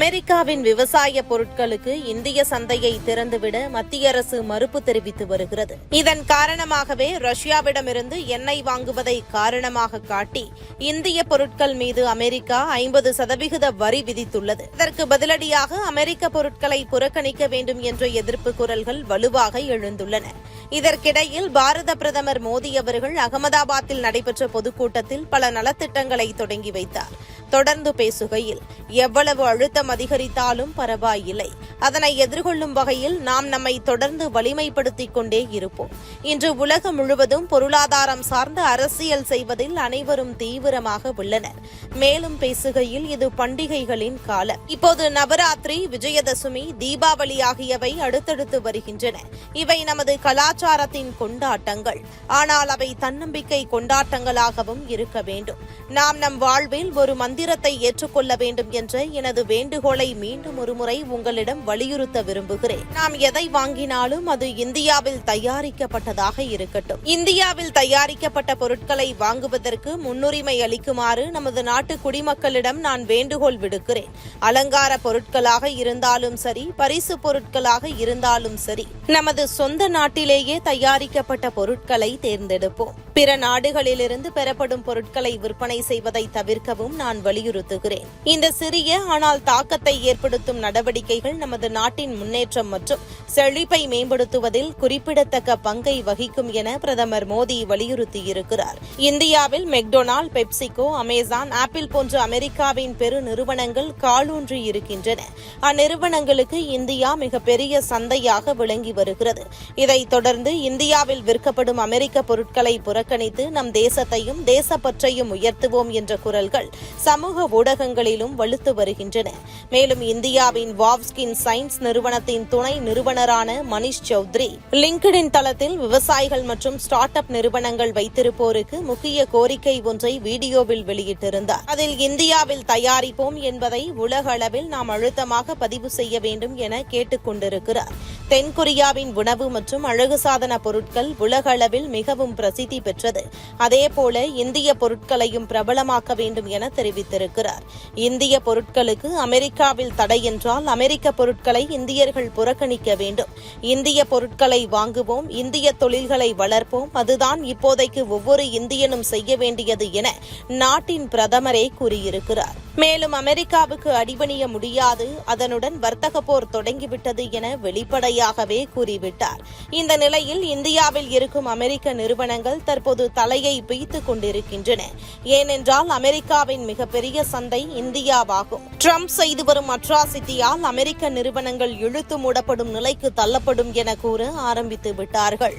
அமெரிக்காவின் விவசாய பொருட்களுக்கு இந்திய சந்தையை திறந்துவிட மத்திய அரசு மறுப்பு தெரிவித்து வருகிறது. இதன் காரணமாகவே ரஷ்யாவிடமிருந்து எண்ணெய் வாங்குவதை காரணமாக காட்டி இந்திய பொருட்கள் மீது அமெரிக்கா ஐம்பது சதவிகித வரி விதித்துள்ளது. இதற்கு பதிலடியாக அமெரிக்க பொருட்களை புறக்கணிக்க வேண்டும் என்ற எதிர்ப்பு குரல்கள் வலுவாக எழுந்துள்ளன. இதற்கிடையில் பாரத பிரதமர் மோடி அவர்கள் அகமதாபாத்தில் நடைபெற்ற பொதுக்கூட்டத்தில் பல நலத்திட்டங்களை தொடங்கி வைத்தார். தொடர்ந்து பேசுகையில் எவ்வளவு அழுத்தம் அதிகரித்தாலும் பரவாயில்லை. அதனை எதிர்கொள்ளும் வகையில் நாம் நம்மை தொடர்ந்து வலிமைப்படுத்திக் கொண்டே இருப்போம். இன்று உலகம் முழுவதும் பொருளாதாரம் சார்ந்த அரசியல் செய்வதில் அனைவரும் தீவிரமாக உள்ளனர். மேலும் பேசுகையில் இது பண்டிகைகளின் காலம். இப்போது நவராத்திரி விஜயதசமி தீபாவளி ஆகியவை அடுத்தடுத்து வருகின்றன. இவை நமது கலாச்சாரத்தின் கொண்டாட்டங்கள். ஆனால் அவை தன்னம்பிக்கை கொண்டாட்டங்களாகவும் இருக்க வேண்டும். நாம் நம் வாழ்வில் ஒரு மந்திரத்தை ஏற்றுக்கொள்ள வேண்டும் என்ற எனது வேண்டுகோளை மீண்டும் ஒருமுறை உங்களிடம் வலியுறுத்த விரும்புகிறேன். நாம் எதை வாங்கினாலும் அது இந்தியாவில் தயாரிக்கப்பட்டதாக இருக்கட்டும். இந்தியாவில் தயாரிக்கப்பட்ட பொருட்களை வாங்குவதற்கு முன்னுரிமை அளிக்குமாறு நமது நாட்டு குடிமக்களிடம் நான் வேண்டுகோள் விடுக்கிறேன். அலங்கார பொருட்களாக இருந்தாலும் சரி பரிசு பொருட்களாக இருந்தாலும் சரி நமது சொந்த நாட்டிலேயே தயாரிக்கப்பட்ட பொருட்களை தேர்ந்தெடுப்போம். பிற நாடுகளிலிருந்து பெறப்படும் பொருட்களை விற்பனை செய்வதை தவிர்க்கவும் நான் வலியுறுத்துகிறேன். இந்த சிறிய ஆனால் தாக்கத்தை ஏற்படுத்தும் நடவடிக்கைகள் நமது நமது நாட்டின் முன்னேற்றம் மற்றும் செழிப்பை மேம்படுத்துவதில் குறிப்பிடத்தக்க பங்கை வகிக்கும் என பிரதமர் மோடி வலியுறுத்தியிருக்கிறார். இந்தியாவில் மெக்டொனால் பெப்சிகோ அமேசான் ஆப்பிள் போன்ற அமெரிக்காவின் பெரு நிறுவனங்கள் காலூன்றி இருக்கின்றன. அந்நிறுவனங்களுக்கு இந்தியா மிகப்பெரிய சந்தையாக விளங்கி வருகிறது. இதைத் தொடர்ந்து இந்தியாவில் விற்கப்படும் அமெரிக்க பொருட்களை புறக்கணித்து நம் தேசத்தையும் தேசப்பற்றையும் உயர்த்துவோம் என்ற குரல்கள் சமூக ஊடகங்களிலும் வலுத்து வருகின்றன. மேலும் இந்தியாவின் வாவ்ஸ்கின் சயின்ஸ் நிறுவனத்தின் துணை நிறுவனரான மணிஷ் சௌத்ரி. லிங்க்டின் தளத்தில் விவசாயிகள் மற்றும் ஸ்டார்ட் அப் நிறுவனங்கள் வைத்திருப்போருக்கு முக்கிய கோரிக்கை ஒன்றை வீடியோவில் வெளியிட்டிருந்தார். அதில் இந்தியாவில் தயாரிப்போம் என்பதை உலக அளவில் நாம் அழுத்தமாக பதிவு செய்ய வேண்டும் என கேட்டுக் கொண்டிருக்கிறார். தென்கொரியாவின் உணவு மற்றும் அழகு சாதன பொருட்கள் உலக அளவில் மிகவும் பிரசித்தி பெற்றது. அதேபோல இந்திய பொருட்களையும் பிரபலமாக்க வேண்டும் என தெரிவித்திருக்கிறார். இந்திய பொருட்களுக்கு அமெரிக்காவில் தடை என்றால் அமெரிக்க பொருட்கள் இந்தியர்கள் புறக்கணிக்க வேண்டும். இந்திய பொருட்களை வாங்குவோம் இந்திய தொழில்களை வளர்ப்போம். அதுதான் இப்போதைக்கு ஒவ்வொரு இந்தியனும் செய்ய வேண்டியது என நாட்டின் பிரதமரே கூறியிருக்கிறார். மேலும் அமெரிக்காவுக்கு அடிபணிய முடியாது. அதனுடன் வர்த்தக போர் தொடங்கிவிட்டது என வெளிப்படையாகவே கூறிவிட்டார். இந்த நிலையில் இந்தியாவில் இருக்கும் அமெரிக்க நிறுவனங்கள் தற்போது தலையை பிய்த்துக் கொண்டிருக்கின்றன. ஏனென்றால் அமெரிக்காவின் மிகப்பெரிய சந்தை இந்தியாவாகும். ட்ரம்ப் செய்து வரும் அட்ராசிட்டியால் அமெரிக்க நிறுவனங்கள் இழுத்து மூடப்படும் நிலைக்கு தள்ளப்படும் என கூற ஆரம்பித்து விட்டார்கள்.